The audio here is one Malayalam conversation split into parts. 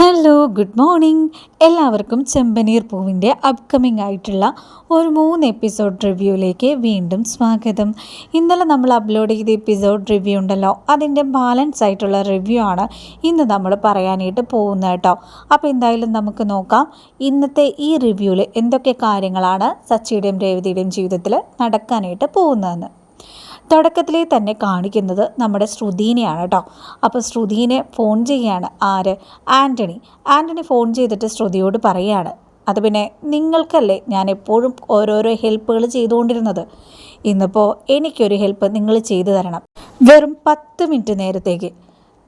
ഹലോ ഗുഡ് മോർണിംഗ് എല്ലാവർക്കും ചെമ്പനീർ പൂവിന്റെ അപ്കമിംഗ് ആയിട്ടുള്ള ഒരു മൂന്ന് എപ്പിസോഡ് റിവ്യൂയിലേക്ക് വീണ്ടും സ്വാഗതം. ഇന്നലെ നമ്മൾ അപ്ലോഡ് ചെയ്ത എപ്പിസോഡ് റിവ്യൂ ഉണ്ടല്ലോ. അതിന്റെ ബാലൻസ് ആയിട്ടുള്ള റിവ്യൂ ആണ് ഇന്ന് നമ്മൾ പറയാനായിട്ട് പോകുന്നത് കേട്ടോ. അപ്പോൾ എന്തായാലും നമുക്ക് നോക്കാം. ഇന്നത്തെ ഈ റിവ്യൂവിൽ എന്തൊക്കെ കാര്യങ്ങളാണ് സച്ചിയുടെയും രേവതിയുടെയും ജീവിതത്തിൽ നടക്കാനായിട്ട് പോകുന്നതെന്ന്. തുടക്കത്തിലേ തന്നെ കാണിക്കുന്നത് നമ്മുടെ ശ്രുതീനെയാണ് കേട്ടോ. അപ്പോൾ ശ്രുതീനെ ഫോൺ ചെയ്യുകയാണ് ആര്? ആന്റണി ആന്റണി ഫോൺ ചെയ്തിട്ട് ശ്രുതിയോട് പറയുകയാണ് അത് പിന്നെ നിങ്ങൾക്കല്ലേ ഞാൻ എപ്പോഴും ഓരോരോ ഹെൽപ്പുകൾ ചെയ്തുകൊണ്ടിരുന്നത്? ഇന്നിപ്പോൾ എനിക്കൊരു ഹെൽപ്പ് നിങ്ങൾ ചെയ്തു തരണം. വെറും പത്ത് മിനിറ്റ് നേരത്തേക്ക്.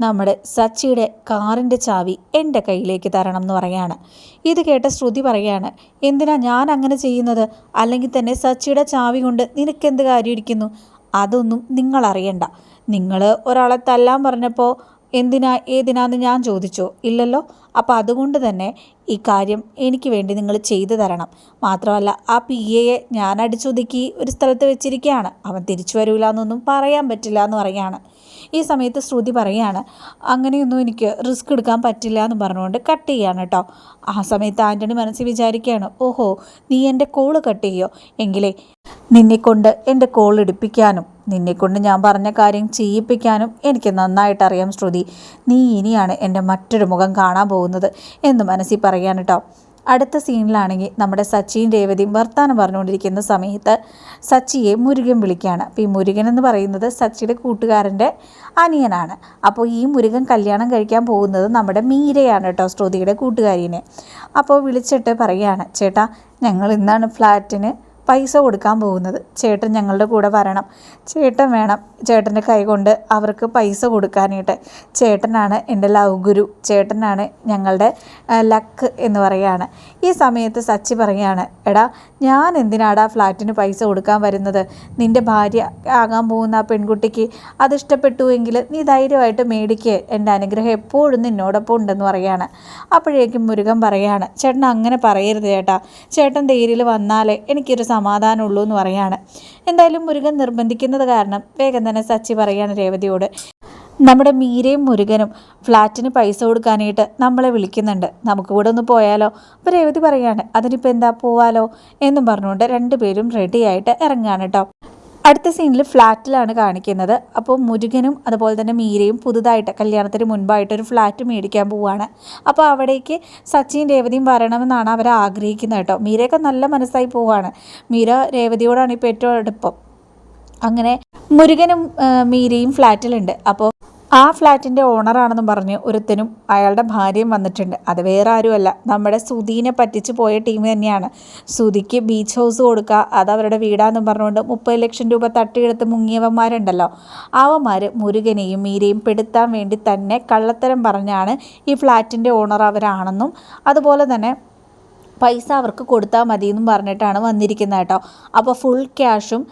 നമ്മുടെ സച്ചിയുടെ കാറിന്റെ ചാവി എന്റെ കയ്യിലേക്ക് തരണം എന്ന് പറയാണ്. ഇത് കേട്ട ശ്രുതി പറയാണ് എന്തിനാ ഞാൻ അങ്ങനെ ചെയ്യുന്നത്? അല്ലെങ്കിൽ തന്നെ സച്ചിയുടെ ചാവി കൊണ്ട് നിനക്കെന്ത് കാര്യം ഇരിക്കുന്നു അതൊന്നും നിങ്ങൾ അറിയണ്ട നിങ്ങൾ ഒരാളെ തല്ലാൻ പറഞ്ഞപ്പോൾ എന്തിനാ ഏതിനാന്ന് ഞാൻ ചോദിച്ചോ? ഇല്ലല്ലോ? അപ്പോൾ അതുകൊണ്ട് തന്നെ ഈ കാര്യം എനിക്ക് വേണ്ടി നിങ്ങൾ ചെയ്തു തരണം. മാത്രമല്ല ആ പി എയെ ഞാൻ അടിച്ചൊതുക്കി ഒരു സ്ഥലത്ത് വെച്ചിരിക്കുകയാണ് അവൻ തിരിച്ചു വരില്ല എന്നൊന്നും പറയാൻ പറ്റില്ല എന്ന് പറയാണ് ഈ സമയത്ത് ശ്രുതി പറയുകയാണ് അങ്ങനെയൊന്നും എനിക്ക് റിസ്ക് എടുക്കാൻ പറ്റില്ല എന്ന് പറഞ്ഞുകൊണ്ട് കട്ട് ചെയ്യാണ് കേട്ടോ ആ സമയത്ത് ആന്റണി മനസ്സിൽ വിചാരിക്കുകയാണ് ഓഹോ നീ എന്റെ കോൾ കട്ട് ചെയ്യോ? എങ്കിലേ നിന്നെക്കൊണ്ട് എന്റെ കോൾ എടുപ്പിക്കാനും നിന്നെക്കൊണ്ട് ഞാൻ പറഞ്ഞ കാര്യം ചെയ്യിപ്പിക്കാനും എനിക്ക് നന്നായിട്ട് അറിയാം ശ്രുതി. നീ ഇനിയാണ് എന്റെ മറ്റൊരു മുഖം കാണാൻ പോകുന്നത് എന്ന് മനസ്സിൽ പറയാൻ കേട്ടോ അടുത്ത സീനിലാണെങ്കിൽ നമ്മുടെ സച്ചിയും രേവതിയും വർത്താനം പറഞ്ഞുകൊണ്ടിരിക്കുന്ന സമയത്ത് സച്ചിയെ മുരുകൻ വിളിക്കുകയാണ്. അപ്പോൾ ഈ മുരുകൻ എന്ന് പറയുന്നത് സച്ചിയുടെ കൂട്ടുകാരന്റെ അനിയനാണ്. അപ്പോൾ ഈ മുരുകൻ കല്യാണം കഴിക്കാൻ പോകുന്നത് നമ്മുടെ മീരയാണ് കേട്ടോ ശ്രുതിയുടെ കൂട്ടുകാരിനെ. അപ്പോൾ വിളിച്ചിട്ട് പറയുകയാണ് ചേട്ടാ ഞങ്ങൾ ഇന്നാണ് ഫ്ലാറ്റിന് പൈസ കൊടുക്കാൻ പോകുന്നത്. ചേട്ടൻ ഞങ്ങളുടെ കൂടെ വരണം. ചേട്ടൻ വേണം. ചേട്ടന്റെ കൈ കൊണ്ട് അവർക്ക് പൈസ കൊടുക്കാനായിട്ട്. ചേട്ടനാണ് എന്റെ ലവ് ഗുരു. ചേട്ടനാണ് ഞങ്ങളുടെ ലക്ക് എന്ന് പറയുകയാണ്. ഈ സമയത്ത് സച്ചി പറയാണ് എടാ ഞാൻ എന്തിനാടാ ഫ്ലാറ്റിന് പൈസ കൊടുക്കാൻ വരുന്നത്? നിന്റെ ഭാര്യ ആകാൻ പോകുന്ന ആ പെൺകുട്ടിക്ക് അത് ഇഷ്ടപ്പെട്ടു എങ്കിൽ നീ ധൈര്യമായിട്ട് മേടിക്കുക എന്റെ അനുഗ്രഹം എപ്പോഴും നിന്നോടൊപ്പം ഉണ്ടെന്ന് പറയുകയാണ്. അപ്പോഴേക്കും മുരുകൻ പറയുകയാണ് ചേട്ടൻ അങ്ങനെ പറയരുത് ചേട്ടാ. ചേട്ടൻ ധൈര്യയിൽ വന്നാലേ എനിക്കൊരു സമാധാനമുള്ളൂ എന്ന് പറയാണ്. എന്തായാലും മുരുകൻ നിർബന്ധിക്കുന്നത് കാരണം വേഗം തന്നെ സച്ചി പറയാണ് രേവതിയോട്. നമ്മുടെ മീരയും മുരുകനും ഫ്ലാറ്റിന് പൈസ കൊടുക്കാനായിട്ട് നമ്മളെ വിളിക്കുന്നുണ്ട്. നമുക്ക് കൂടെ ഒന്ന് പോയാലോ? അപ്പോൾ രേവതി പറയാണ് അതിനിപ്പോൾ എന്താ പോവാലോ? എന്നും പറഞ്ഞുകൊണ്ട് രണ്ടുപേരും റെഡിയായിട്ട് ഇറങ്ങുകയാണ് കേട്ടോ അടുത്ത സീനിൽ ഫ്ലാറ്റിലാണ് കാണിക്കുന്നത്. അപ്പോൾ മുരുകനും അതുപോലെ തന്നെ മീരയും പുതുതായിട്ട് കല്യാണത്തിന് മുൻപായിട്ട് ഒരു ഫ്ലാറ്റ് മേടിക്കാൻ പോവുകയാണ് അപ്പോൾ അവിടേക്ക് സച്ചിൻ രേവതിയും വരണമെന്നാണ് അവർ ആഗ്രഹിക്കുന്നത് കേട്ടോ. മീരയൊക്കെ നല്ല മനസ്സായി പോവുകയാണ് മീര രേവതിയോടാണ് ഇപ്പോൾ ഏറ്റവും അടുപ്പം അങ്ങനെ മുരുകനും മീരയും ഫ്ലാറ്റിലുണ്ട് അപ്പോൾ ആ ഫ്ലാറ്റിന്റെ ഓണറാണെന്നും പറഞ്ഞ് ഒരുത്തനും അയാളുടെ ഭാര്യയും വന്നിട്ടുണ്ട്. അത് വേറെ ആരുമല്ല. നമ്മുടെ സുധീനെ പറ്റിച്ചു പോയ ടീം തന്നെയാണ്. സുധിക്ക് ബീച്ച് ഹൗസ് കൊടുക്കുക അത് അവരുടെ വീടാണെന്നും പറഞ്ഞുകൊണ്ട് മുപ്പത് ലക്ഷം രൂപ തട്ടിയെടുത്ത് മുങ്ങിയവന്മാരുണ്ടല്ലോ. അവന്മാർ മുരുകനെയും മീരയും പെടുത്താൻ വേണ്ടി തന്നെ കള്ളത്തരം പറഞ്ഞാണ് ഈ ഫ്ലാറ്റിന്റെ ഓണർ അവരാണെന്നും അതുപോലെ തന്നെ പൈസ അവർക്ക് കൊടുത്താൽ മതി എന്നും പറഞ്ഞിട്ടാണ് വന്നിരിക്കുന്നത് കേട്ടോ. അപ്പോൾ ഫുൾ ക്യാഷും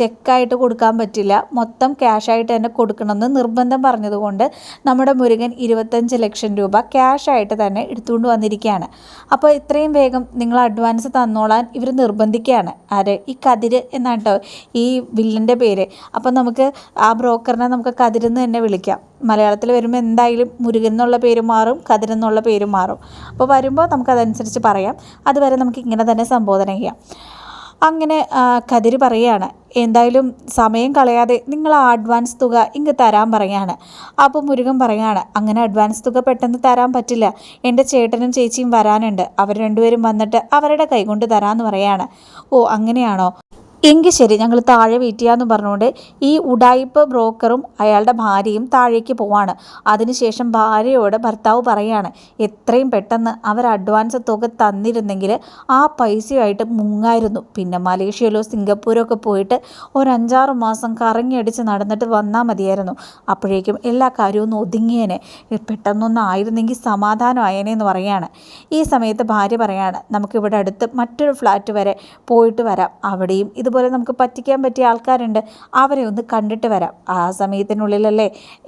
ചെക്കായിട്ട് കൊടുക്കാൻ പറ്റില്ല. മൊത്തം ക്യാഷായിട്ട് തന്നെ കൊടുക്കണമെന്ന് നിർബന്ധം പറഞ്ഞതുകൊണ്ട് നമ്മുടെ മുരുകൻ ഇരുപത്തഞ്ച് ലക്ഷം രൂപ ക്യാഷായിട്ട് തന്നെ എടുത്തുകൊണ്ട് വന്നിരിക്കുകയാണ്. അപ്പോൾ ഇത്രയും വേഗം നിങ്ങൾ അഡ്വാൻസ് തന്നോളാൻ ഇവർ നിർബന്ധിക്കുകയാണ്. ആര്? ഈ കതിര് എന്നാണ് കേട്ടോ ഈ വില്ലന്റെ പേര്. അപ്പം നമുക്ക് ആ ബ്രോക്കറിനെ നമുക്ക് കതിരെന്ന് തന്നെ വിളിക്കാം. മലയാളത്തിൽ വരുമ്പോൾ എന്തായാലും മുരുകൻ എന്നുള്ള പേര് മാറും കതിരൻ എന്നുള്ള പേര് മാറും. അപ്പോൾ വരുമ്പോൾ നമുക്കതനുസരിച്ച് പറയാം. അതുവരെ നമുക്ക് ഇങ്ങനെ തന്നെ സംബോധന ചെയ്യാം. അങ്ങനെ കതിര് പറയുകയാണ് എന്തായാലും സമയം കളയാതെ നിങ്ങൾ ആ അഡ്വാൻസ് തുക ഇങ്ങ് തരാൻ പറയാണ്. അപ്പോൾ മുരുകൻ പറയാണ് അങ്ങനെ അഡ്വാൻസ് തുക പെട്ടെന്ന് തരാൻ പറ്റില്ല. എന്റെ ചേട്ടനും ചേച്ചിയും വരാനുണ്ട്. അവർ രണ്ടുപേരും വന്നിട്ട് അവരുടെ കൈകൊണ്ട് തരാമെന്ന് പറയാണ്. ഓ അങ്ങനെയാണോ? എങ്കിൽ ശരി ഞങ്ങൾ താഴെ വെയിറ്റ് ചെയ്യാമെന്ന് പറഞ്ഞുകൊണ്ട് ഈ ഉടായിപ്പ് ബ്രോക്കറും അയാളുടെ ഭാര്യയും താഴേക്ക് പോവാണ്. അതിനുശേഷം ഭാര്യയോട് ഭർത്താവ് പറയാണ് എത്രയും പെട്ടെന്ന് അവർ അഡ്വാൻസ് തുക തന്നിരുന്നെങ്കിൽ ആ പൈസയായിട്ട് മുങ്ങായിരുന്നു. പിന്നെ മലേഷ്യയിലോ സിംഗപ്പൂരോ ഒക്കെ പോയിട്ട് ഒരഞ്ചാറ് മാസം കറങ്ങിയടിച്ച് നടന്നിട്ട് വന്നാൽ മതിയായിരുന്നു. അപ്പോഴേക്കും എല്ലാ കാര്യവും ഒന്ന് ഒതുങ്ങിയേനെ. പെട്ടെന്നൊന്നും ആയിരുന്നെങ്കിൽ സമാധാനമായേനെ എന്ന് പറയാണ്. ഈ സമയത്ത് ഭാര്യ പറയാണ് നമുക്കിവിടെ അടുത്ത് മറ്റൊരു ഫ്ലാറ്റ് വരെ പോയിട്ട് വരാം. അവിടെയും ഇത് ഇതുപോലെ നമുക്ക് പറ്റിക്കാൻ പറ്റിയ ആൾക്കാരുണ്ട് അവരെ ഒന്ന് കണ്ടിട്ട് വരാം. ആ സമയത്തിനുള്ളിലല്ലേ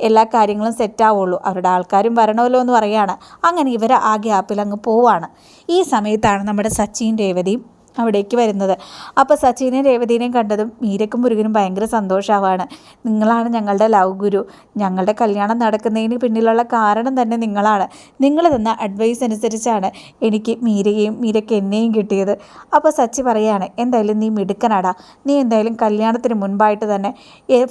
എല്ലാ കാര്യങ്ങളും സെറ്റാവുള്ളൂ. അവരുടെ ആൾക്കാരും വരണമല്ലോ എന്ന് പറയാണ് അങ്ങനെ ഇവർ ആ ഗ്യാപ്പിൽ അങ്ങ് പോവാണ്. ഈ സമയത്താണ് നമ്മുടെ സച്ചിൻ രേവതിയും അവിടേക്ക് വരുന്നത്. അപ്പോൾ സച്ചിനെയും രേവതിനെയും കണ്ടതും മീരക്കും മുരുകനും ഭയങ്കര സന്തോഷമാവാണ് നിങ്ങളാണ് ഞങ്ങളുടെ ലവ് ഗുരു. ഞങ്ങളുടെ കല്യാണം നടക്കുന്നതിന് പിന്നിലുള്ള കാരണം തന്നെ നിങ്ങളാണ്. നിങ്ങൾ തന്ന അഡ്വൈസ് അനുസരിച്ചാണ് എനിക്ക് മീരയെയും മീരയ്ക്ക് എന്നെയും കിട്ടിയത്. അപ്പോൾ സച്ചി പറയാണ് എന്തായാലും നീ മിടുക്കനാടാ. നീ എന്തായാലും കല്യാണത്തിന് മുൻപായിട്ട് തന്നെ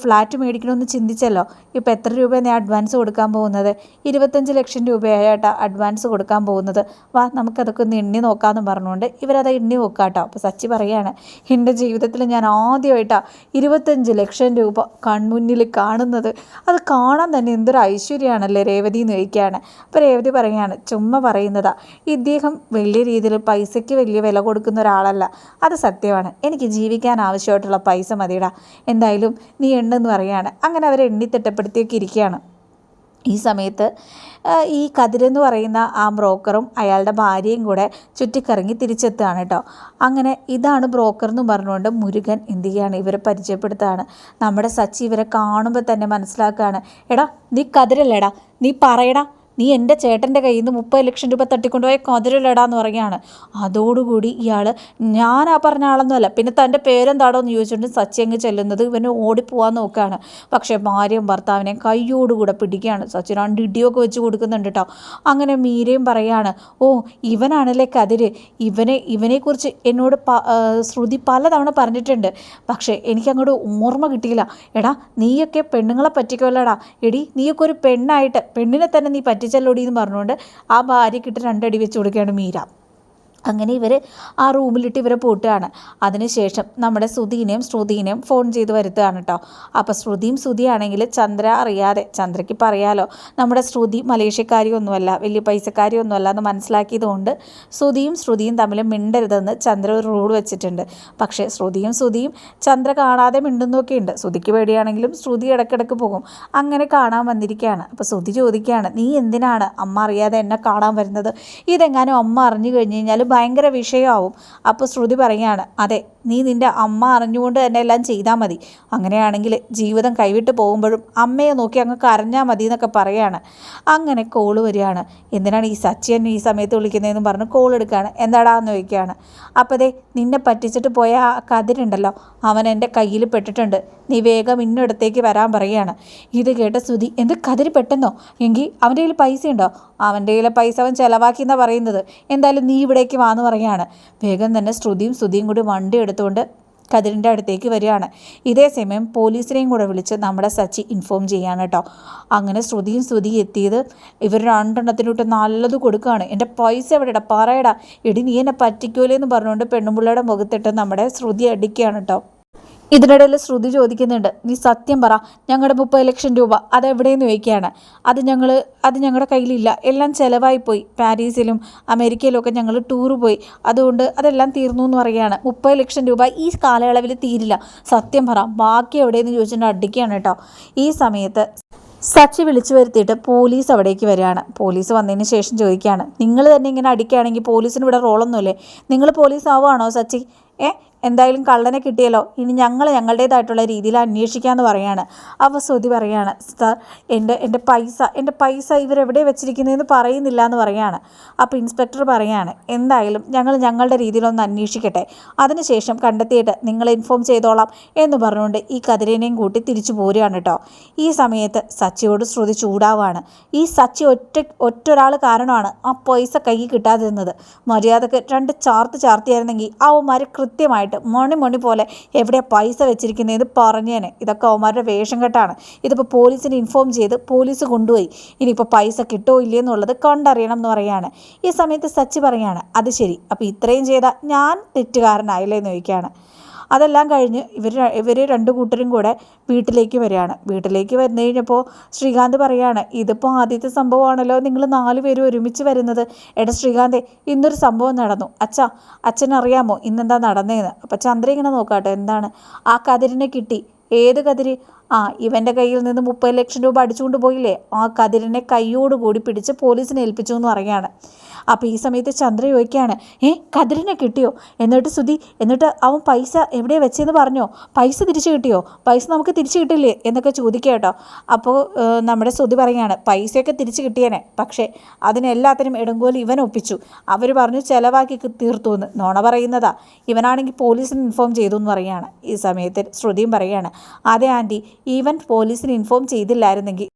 ഫ്ലാറ്റ് മേടിക്കണമെന്ന് ചിന്തിച്ചല്ലോ. ഇപ്പോൾ എത്ര രൂപ നീ അഡ്വാൻസ് കൊടുക്കാൻ പോകുന്നത്? ഇരുപത്തഞ്ച് ലക്ഷം രൂപയായിട്ടാണ് അഡ്വാൻസ് കൊടുക്കാൻ പോകുന്നത്. വാ നമുക്കതൊക്കെ ഒന്ന് എണ്ണി നോക്കാമെന്ന് പറഞ്ഞുകൊണ്ട് ഇവരത് എണ്ണി നോക്കാം കേട്ടോ. അപ്പോൾ സച്ചി പറയുകയാണ് എന്റെ ജീവിതത്തിൽ ഞാൻ ആദ്യമായിട്ടാണ് ഇരുപത്തഞ്ച് ലക്ഷം രൂപ കൺമുന്നിൽ കാണുന്നത്. അത് കാണാൻ തന്നെ എന്തൊരു ഐശ്വര്യമാണല്ലേ രേവതി എന്ന് ചോദിക്കുകയാണ്. അപ്പോൾ രേവതി പറയുകയാണ് ചുമ്മ പറയുന്നതാ. ഇദ്ദേഹം വലിയ രീതിയിൽ പൈസയ്ക്ക് വലിയ വില കൊടുക്കുന്ന ഒരാളല്ല. അത് സത്യമാണ്. എനിക്ക് ജീവിക്കാൻ ആവശ്യമായിട്ടുള്ള പൈസ മതിയിടാ. എന്തായാലും നീ എണ്ണെന്ന് പറയുകയാണ് അങ്ങനെ അവരെ എണ്ണി തിട്ടപ്പെടുത്തിയൊക്കെ ഇരിക്കുകയാണ്. ഈ സമയത്ത് ഈ കതിരെന്ന് പറയുന്ന ആ ബ്രോക്കറും അയാളുടെ ഭാര്യയും കൂടെ ചുറ്റിക്കറങ്ങി തിരിച്ചെത്തുകയാണ് കേട്ടോ. അങ്ങനെ ഇതാണ് ബ്രോക്കർ എന്ന് പറഞ്ഞുകൊണ്ട് മുരുകൻ എന്ത് ചെയ്യുകയാണ് ഇവരെ പരിചയപ്പെടുത്തുകയാണ്. നമ്മുടെ സച്ചി ഇവരെ കാണുമ്പോൾ തന്നെ മനസ്സിലാക്കുകയാണ്. എടാ നീ കതിരല്ലേടാ? നീ പറയടാ. നീ എന്റെ ചേട്ടന്റെ കയ്യിൽ നിന്ന് മുപ്പത് ലക്ഷം രൂപ തട്ടിക്കൊണ്ടുപോയ കതിരലടാന്ന് പറയുകയാണ്. അതോടുകൂടി ഇയാൾ ഞാൻ ആ പറഞ്ഞ ആളൊന്നുമല്ല. പിന്നെ തന്റെ പേരെന്താണോ എന്ന് ചോദിച്ചുകൊണ്ട് സച്ചി അങ്ങ് ചെല്ലുന്നത് ഇവന് ഓടിപ്പോവാൻ നോക്കുകയാണ്. പക്ഷേ ഭാര്യയും ഭർത്താവിനെ കയ്യോടുകൂടെ പിടിക്കുകയാണ്. സച്ചി രണ്ട് ഇടിയൊക്കെ വെച്ച് കൊടുക്കുന്നുണ്ട് കേട്ടോ അങ്ങനെ മീരയും പറയാണ് ഓ ഇവനാണല്ലേ കതിര്. ഇവനെ ഇവനെക്കുറിച്ച് എന്നോട് ശ്രുതി പലതവണ പറഞ്ഞിട്ടുണ്ട്. പക്ഷേ എനിക്കങ്ങോട്ട് ഓർമ്മ കിട്ടിയില്ല. എടാ നീയൊക്കെ പെണ്ണുങ്ങളെ പറ്റിക്കുമല്ലടാ എടി നീയൊക്കെ ഒരു പെണ്ണായിട്ട് പെണ്ണിനെ തന്നെ നീ പറ്റി പറ്റിച്ചല്ലോടി എന്ന് പറഞ്ഞുകൊണ്ട് ആ ഭാര്യക്കിട്ട് രണ്ടടി വെച്ച് കൊടുക്കുകയാണ് മീര. അങ്ങനെ ഇവർ ആ റൂമിലിട്ട് ഇവരെ പൂട്ടുകയാണ്. അതിനുശേഷം നമ്മുടെ ശ്രുതിനെയും ശ്രുതിനെയും ഫോൺ ചെയ്ത് വരുത്തുകയാണ് കേട്ടോ അപ്പോൾ ശ്രുതിയും ശ്രുതിയാണെങ്കിൽ ചന്ദ്ര അറിയാതെ ചന്ദ്രയ്ക്ക് പറയാലോ നമ്മുടെ ശ്രുതി മലേഷ്യക്കാരിയൊന്നുമല്ല വലിയ പൈസക്കാരിയൊന്നുമല്ല എന്ന് മനസ്സിലാക്കിയതുകൊണ്ട് ശ്രുതിയും ശ്രുതിയും തമ്മിൽ മിണ്ടരുതെന്ന് ചന്ദ്ര ഒരു റൂൾ വെച്ചിട്ടുണ്ട്. പക്ഷേ ശ്രുതിയും ശ്രുതിയും ചന്ദ്ര കാണാതെ മിണ്ടുന്നൊക്കെ ഉണ്ട് ശ്രുതിക്ക് പേടിയാണെങ്കിലും ശ്രുതി ഇടയ്ക്കിടയ്ക്ക് പോകും. അങ്ങനെ കാണാൻ വന്നിരിക്കുകയാണ്. അപ്പോൾ ശ്രുതി ചോദിക്കുകയാണ് നീ എന്തിനാണ് അമ്മ അറിയാതെ എന്നെ കാണാൻ വരുന്നത്? ഇതെങ്ങാനും അമ്മ അറിഞ്ഞു കഴിഞ്ഞ് കഴിഞ്ഞാൽ ഭയങ്കര വിഷയമാവും. അപ്പോൾ ശ്രുതി പറയുകയാണ് അതെ നീ നിന്റെ അമ്മ അറിഞ്ഞുകൊണ്ട് തന്നെ എല്ലാം ചെയ്താൽ മതി. അങ്ങനെയാണെങ്കിൽ ജീവിതം കൈവിട്ട് പോകുമ്പോഴും അമ്മയെ നോക്കി അങ്ങ് കരഞ്ഞാൽ മതി എന്നൊക്കെ പറയാണ് അങ്ങനെ കോൾ വരികയാണ്. എന്തിനാണ് ഈ സച്ചിൻ ഈ സമയത്ത് വിളിക്കുന്നതെന്ന് പറഞ്ഞ് കോൾ എടുക്കുകയാണ്? എന്താടാന്ന് ചോദിക്കുകയാണ്. അപ്പോൾ അതെ നിന്നെ പറ്റിച്ചിട്ട് പോയ ആ കതിരുണ്ടല്ലോ. അവൻ എന്റെ കയ്യിൽ പെട്ടിട്ടുണ്ട്. നീ വേഗം ഇന്നടത്തേക്ക് വരാൻ പറയുകയാണ്. ഇത് കേട്ട ശ്രുതി എന്ത് കതിര് പെട്ടെന്നോ? എങ്കിൽ അവന്റെ കയ്യിൽ പൈസ ഉണ്ടോ അവന്റെ കയ്യിലെ പൈസ അവൻ ചിലവാക്കി എന്നാണ് പറയുന്നത്. എന്തായാലും നീ ഇവിടേക്ക് വാന്ന് പറയുകയാണ്. വേഗം തന്നെ ശ്രുതിയും ശ്രുതിയും കൂടി വണ്ടി എടുത്തുകൊണ്ട് കതിരിന്റെ അടുത്തേക്ക് വരികയാണ്. ഇതേ സമയം പോലീസിനെയും കൂടെ വിളിച്ച് നമ്മുടെ സച്ചി ഇൻഫോം ചെയ്യാണ് കേട്ടോ. അങ്ങനെ ശ്രുതിയും ശ്രുതി എത്തിയത് ഇവർ രണ്ടെണ്ണത്തിനോട്ട് നല്ലത് കൊടുക്കുകയാണ്. എന്റെ പൈസ എവിടെടാ? പറയടാ. എടി നീ എന്നെ പറ്റിക്കൂലേ എന്ന് പറഞ്ഞുകൊണ്ട് പെണ്ണുമ്പിള്ളയുടെ മുഖത്തിട്ട് നമ്മുടെ ശ്രുതി അടിക്കുകയാണ് കേട്ടോ. ഇതിനിടയിൽ ശ്രുതി ചോദിക്കുന്നുണ്ട് നീ സത്യം പറ ഞങ്ങളുടെ മുപ്പത് ലക്ഷം രൂപ അതെവിടെയെന്ന് ചോദിക്കുകയാണ്. അത് ഞങ്ങൾ അത് ഞങ്ങളുടെ കയ്യിലില്ല. എല്ലാം ചിലവായിപ്പോയി. പാരീസിലും അമേരിക്കയിലും ഒക്കെ ഞങ്ങൾ ടൂർ പോയി. അതുകൊണ്ട് അതെല്ലാം തീർന്നു എന്ന് പറയുകയാണ്. മുപ്പത് ലക്ഷം രൂപ ഈ കാലയളവിൽ തീരില്ല. സത്യം പറ ബാക്കി എവിടെയെന്ന് ചോദിച്ചിട്ട് അടിക്കുകയാണ് കേട്ടോ. ഈ സമയത്ത് സച്ചി വിളിച്ചു വരുത്തിയിട്ട് പോലീസ് അവിടേക്ക് വരികയാണ്. പോലീസ് വന്നതിന് ശേഷം ചോദിക്കുകയാണ് നിങ്ങൾ തന്നെ ഇങ്ങനെ അടിക്കുകയാണെങ്കിൽ പോലീസിന് ഇവിടെ റോളൊന്നുമില്ലേ? നിങ്ങൾ പോലീസ് ആവുകയാണോ സച്ചി? ഏ എന്തായാലും കള്ളനെ കിട്ടിയല്ലോ. ഇനി ഞങ്ങൾ ഞങ്ങളുടേതായിട്ടുള്ള രീതിയിൽ അന്വേഷിക്കാമെന്ന് പറയാണ്. അവ ശ്രുതി പറയാണ് സാർ എന്റെ എന്റെ പൈസ എന്റെ പൈസ ഇവരെവിടെ വെച്ചിരിക്കുന്നതെന്ന് പറയുന്നില്ല എന്ന് പറയാണ്. അപ്പോൾ ഇൻസ്പെക്ടർ പറയാണ് എന്തായാലും ഞങ്ങൾ ഞങ്ങളുടെ രീതിയിലൊന്ന് അന്വേഷിക്കട്ടെ. അതിനുശേഷം കണ്ടെത്തിയിട്ട് നിങ്ങളെ ഇൻഫോം ചെയ്തോളാം എന്ന് പറഞ്ഞുകൊണ്ട് ഈ കതിരേനെയും കൂട്ടി തിരിച്ചു പോരുകയാണ് കേട്ടോ. ഈ സമയത്ത് സച്ചിയോട് ശ്രുതി ചൂടാവാണ്. ഈ സച്ചി ഒറ്റ ഒറ്റൊരാൾ കാരണമാണ് ആ പൈസ കൈ കിട്ടാതിരുന്നത്. മര്യാദയ്ക്ക് രണ്ട് ചാർത്ത് ചാർത്തിയായിരുന്നെങ്കിൽ അവന്മാർ കൃത്യമായിട്ട് ആയിട്ട് മണി മണി പോലെ എവിടെ പൈസ വെച്ചിരിക്കുന്നതെന്ന് പറഞ്ഞേനെ. ഇതൊക്കെ അവന്മാരുടെ വേഷം കെട്ടാണ്. ഇതിപ്പോൾ പോലീസിനെ ഇൻഫോം ചെയ്ത് പോലീസ് കൊണ്ടുപോയി. ഇനിയിപ്പോൾ പൈസ കിട്ടുമോ ഇല്ലയെന്നുള്ളത് കണ്ടറിയണം എന്ന് പറയാണ്. ഈ സമയത്ത് സച്ചി പറയാണ് അത് ശരി. അപ്പോൾ ഇത്രയും ചെയ്താൽ ഞാൻ തെറ്റുകാരനായില്ലേ? എന്ന് ചോദിക്കുകയാണ് അതെല്ലാം കഴിഞ്ഞ് ഇവർ ഇവർ രണ്ട് കൂട്ടരും കൂടെ വീട്ടിലേക്ക് വരികയാണ്. വീട്ടിലേക്ക് വന്നു കഴിഞ്ഞപ്പോൾ ശ്രീകാന്ത് പറയാണ് ഇതിപ്പോൾ ആദ്യത്തെ സംഭവമാണല്ലോ നിങ്ങൾ നാല് പേരും ഒരുമിച്ച് വരുന്നത്. എടാ ശ്രീകാന്ത് ഇന്നൊരു സംഭവം നടന്നു. അച്ഛാ അച്ഛനറിയാമോ ഇന്നെന്താ നടന്നതെന്ന് അപ്പം ചന്ദ്ര ഇങ്ങനെ നോക്കാട്ടോ എന്താണ്? ആ കതിരിനെ കിട്ടി. ഏത് കതിരി? ആ ഇവന്റെ കയ്യിൽ നിന്ന് മുപ്പത് ലക്ഷം രൂപ അടിച്ചുകൊണ്ട് പോയില്ലേ? ആ കതിരിനെ കൈയോടുകൂടി പിടിച്ച് പോലീസിനെ ഏൽപ്പിച്ചു എന്ന് പറയാണ് അപ്പോൾ ഈ സമയത്ത് ചന്ദ്ര ചോദിക്കുകയാണ് ഏ കതിരിനെ കിട്ടിയോ? എന്നിട്ട് സുധി എന്നിട്ട് അവൻ പൈസ എവിടെ വെച്ചെന്ന് പറഞ്ഞോ? പൈസ തിരിച്ചു കിട്ടിയോ? പൈസ നമുക്ക് തിരിച്ചു കിട്ടില്ലേ? എന്നൊക്കെ ചോദിക്കുക കേട്ടോ. അപ്പോൾ നമ്മുടെ സുധി പറയുകയാണ് പൈസയൊക്കെ തിരിച്ചു കിട്ടിയേനെ. പക്ഷേ അതിനെല്ലാത്തിനും ഇടങ്കോലി ഇവൻ ഒപ്പിച്ചു. അവർ പറഞ്ഞു ചിലവാക്കി തീർത്തു എന്ന് നോണ പറയുന്നതാ. ഇവനാണെങ്കിൽ പോലീസിന് ഇൻഫോം ചെയ്തു എന്ന് പറയുകയാണ്. ഈ സമയത്ത് ശ്രുതിയും പറയുകയാണ് അതെ ആന്റി ഈവൻ പോലീസിന് ഇൻഫോം ചെയ്തില്ലായിരുന്നെങ്കിൽ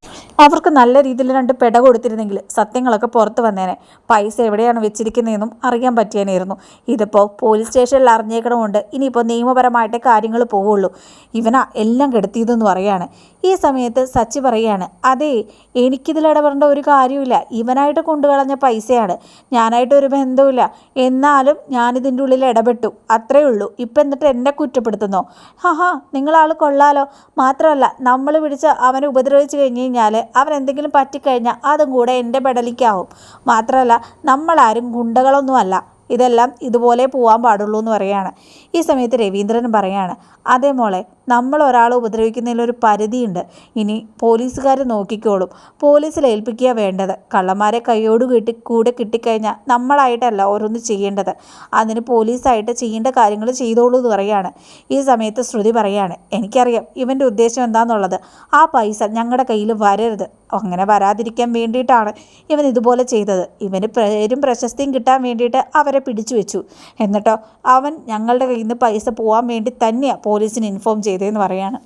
അവർക്ക് നല്ല രീതിയിൽ രണ്ട് പെട കൊടുത്തിരുന്നെങ്കിൽ സത്യങ്ങളൊക്കെ പുറത്ത് വന്നേനെ. പൈസ എവിടെയാണ് വെച്ചിരിക്കുന്നതെന്നും അറിയാൻ പറ്റിയേനായിരുന്നു. ഇതിപ്പോൾ പോലീസ് സ്റ്റേഷനിൽ അറിഞ്ഞേക്കണമുണ്ട്. ഇനിയിപ്പോൾ നിയമപരമായിട്ടേ കാര്യങ്ങൾ പോവുള്ളൂ. ഇവനാ എല്ലാം കെടുത്തിയതെന്ന് പറയാണ്. ഈ സമയത്ത് സച്ചി പറയാണ് അതെ എനിക്കിതിൽ ഇടപെടേണ്ട ഒരു കാര്യമില്ല ഇവനായിട്ട് കൊണ്ടുകളഞ്ഞ പൈസയാണ്. ഞാനായിട്ട് ഒരു ബന്ധവുമില്ല. എന്നാലും ഞാനിതിന്റെ ഉള്ളിൽ ഇടപെട്ടു. അത്രേ ഉള്ളൂ. ഇപ്പം എന്നിട്ട് എന്നെ കുറ്റപ്പെടുത്തുന്നോ? ഹാ നിങ്ങളാൾ കൊള്ളാലോ. മാത്രമല്ല നമ്മൾ പിടിച്ച് അവനെ ഉപദ്രവിച്ചു കഴിഞ്ഞ് കഴിഞ്ഞാൽ അവൻ എന്തെങ്കിലും പറ്റിക്കഴിഞ്ഞാൽ അതും കൂടെ എന്റെ പെടലിക്കാവും മാത്രമല്ല നമ്മളാരും ഗുണ്ടകളൊന്നുമല്ല ഇതെല്ലാം ഇതുപോലെ പോകാൻ പാടുള്ളൂ എന്ന് പറയാണ് ഈ സമയത്ത് രവീന്ദ്രൻ പറയാണ് അതേ മോളെ നമ്മൾ ഒരാളെ ഉപദ്രവിക്കുന്നതിൽ ഒരു പരിധിയുണ്ട്. ഇനി പോലീസുകാർ നോക്കിക്കോളും. പോലീസിൽ ഏൽപ്പിക്കുക വേണ്ടത് കള്ളന്മാരെ കൈയോട് കിട്ടി കൂടെ കിട്ടിക്കഴിഞ്ഞാൽ നമ്മളായിട്ടല്ല ഓരോന്ന് ചെയ്യേണ്ടത്. അതിന് പോലീസായിട്ട് ചെയ്യേണ്ട കാര്യങ്ങൾ ചെയ്തോളൂ എന്ന് പറയാണ്. ഈ സമയത്ത് ശ്രുതി പറയാണ് എനിക്കറിയാം ഇവന്റെ ഉദ്ദേശം എന്താണെന്നുള്ളത് ആ പൈസ ഞങ്ങളുടെ കയ്യിൽ വരരുത്. അങ്ങനെ വരാതിരിക്കാൻ വേണ്ടിയിട്ടാണ് ഇവൻ ഇതുപോലെ ചെയ്തത്. ഇവന് പേരും പ്രശസ്തിയും കിട്ടാൻ വേണ്ടിയിട്ട് അവരെ പിടിച്ചു വെച്ചു. എന്നിട്ടോ അവൻ ഞങ്ങളുടെ കയ്യിൽ നിന്ന് പൈസ പോകാൻ വേണ്ടി തന്നെയാണ് പോലീസിന് ഇൻഫോം ചെയ്തതെന്ന് പറയാണ്.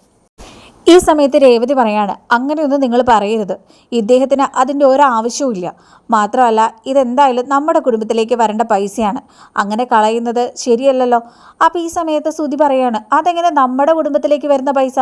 ഈ സമയത്ത് രേവതി പറയാണ് അങ്ങനെയൊന്നും നിങ്ങൾ പറയരുത്. ഇദ്ദേഹത്തിന് അതിന്റെ ഒരാവശ്യവും ഇല്ല. മാത്രമല്ല ഇതെന്തായാലും നമ്മുടെ കുടുംബത്തിലേക്ക് വരേണ്ട പൈസയാണ്. അങ്ങനെ കളയുന്നത് ശരിയല്ലല്ലോ. അപ്പോൾ ഈ സമയത്ത് ശ്രുതി പറയാണ് അതെങ്ങനെ നമ്മുടെ കുടുംബത്തിലേക്ക് വരുന്ന പൈസ?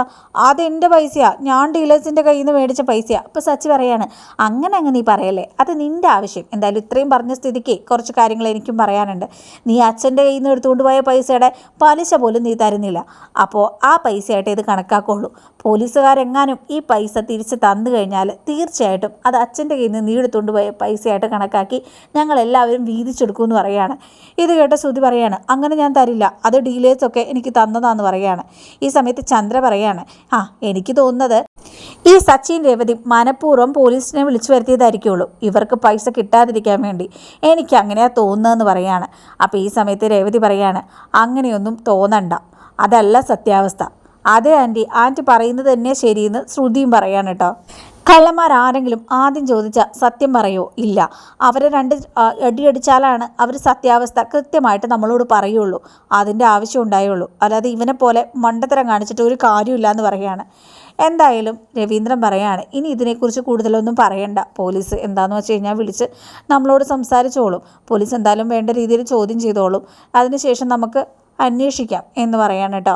അതെന്റെ പൈസയാണ് ഞാൻ ഡീലേഴ്സിന്റെ കയ്യിൽ നിന്ന് മേടിച്ച പൈസയാണ് അപ്പോൾ സച്ചി പറയാണ് അങ്ങനെ അങ്ങ് നീ പറയല്ലേ. അത് നിന്റെ ആവശ്യം. എന്തായാലും ഇത്രയും പറഞ്ഞ സ്ഥിതിക്ക് കുറച്ച് കാര്യങ്ങൾ എനിക്കും പറയാനുണ്ട്. നീ അച്ഛന്റെ കയ്യിൽ നിന്ന് എടുത്തുകൊണ്ട് പോയ പൈസയുടെ പലിശ പോലും നീ തരുന്നില്ല. അപ്പോൾ ആ പൈസയായിട്ട് ഇത് കണക്കാക്കുള്ളൂ. പോലീസുകാരെങ്ങാനും ഈ പൈസ തിരിച്ച് തന്നു കഴിഞ്ഞാൽ തീർച്ചയായിട്ടും അത് അച്ഛന്റെ കയ്യിൽ നിന്ന് നീ പോയ പൈസയായിട്ട് കണക്കാക്കി ഞങ്ങളെല്ലാവരും വീതിച്ചെടുക്കുമെന്ന് പറയുകയാണ്. ഇത് കേട്ട ശ്രുതി പറയാണ് അങ്ങനെ ഞാൻ തരില്ല അത് ഡീലേഴ്സ് ഒക്കെ എനിക്ക് തന്നതാന്ന് പറയുകയാണ്. ഈ സമയത്ത് ചന്ദ്ര പറയാണ് ആ എനിക്ക് തോന്നുന്നത് ഈ സച്ചിൻ രേവതി മനഃപൂർവം പോലീസിനെ വിളിച്ചു വരുത്തിയതായിരിക്കുള്ളൂ. ഇവർക്ക് പൈസ കിട്ടാതിരിക്കാൻ വേണ്ടി എനിക്ക് അങ്ങനെയാ തോന്നുന്നതെന്ന് പറയാണ് അപ്പോൾ ഈ സമയത്ത് രേവതി പറയാണ് അങ്ങനെയൊന്നും തോന്നണ്ട. അതല്ല സത്യാവസ്ഥ. അതെ ആന്റി. ആന്റി പറയുന്നത് തന്നെ ശരിയെന്ന് ശ്രുതിയും പറയാണ് കേട്ടോ. കള്ളന്മാർ ആരെങ്കിലും ആദ്യം ചോദിച്ച സത്യം പറയോ? ഇല്ല. അവരെ രണ്ട് അടിയടിച്ചാലാണ് അവർ സത്യാവസ്ഥ കൃത്യമായിട്ട് നമ്മളോട് പറയുള്ളൂ. അതിന്റെ ആവശ്യം ഉണ്ടായുള്ളൂ. അല്ലാതെ ഇവനെ പോലെ മണ്ടത്തരം കാണിച്ചിട്ട് ഒരു കാര്യമില്ല എന്ന് പറയുകയാണ്. എന്തായാലും രവീന്ദ്രൻ പറയാണ് ഇനി ഇതിനെക്കുറിച്ച് കൂടുതലൊന്നും പറയണ്ട. പോലീസ് എന്താന്ന് വെച്ച് കഴിഞ്ഞാൽ വിളിച്ച് നമ്മളോട് സംസാരിച്ചോളും. പോലീസ് എന്തായാലും വേണ്ട രീതിയിൽ ചോദ്യം ചെയ്തോളും. അതിനുശേഷം നമുക്ക് അന്വേഷിക്കാം എന്ന് പറയാണ് കേട്ടോ.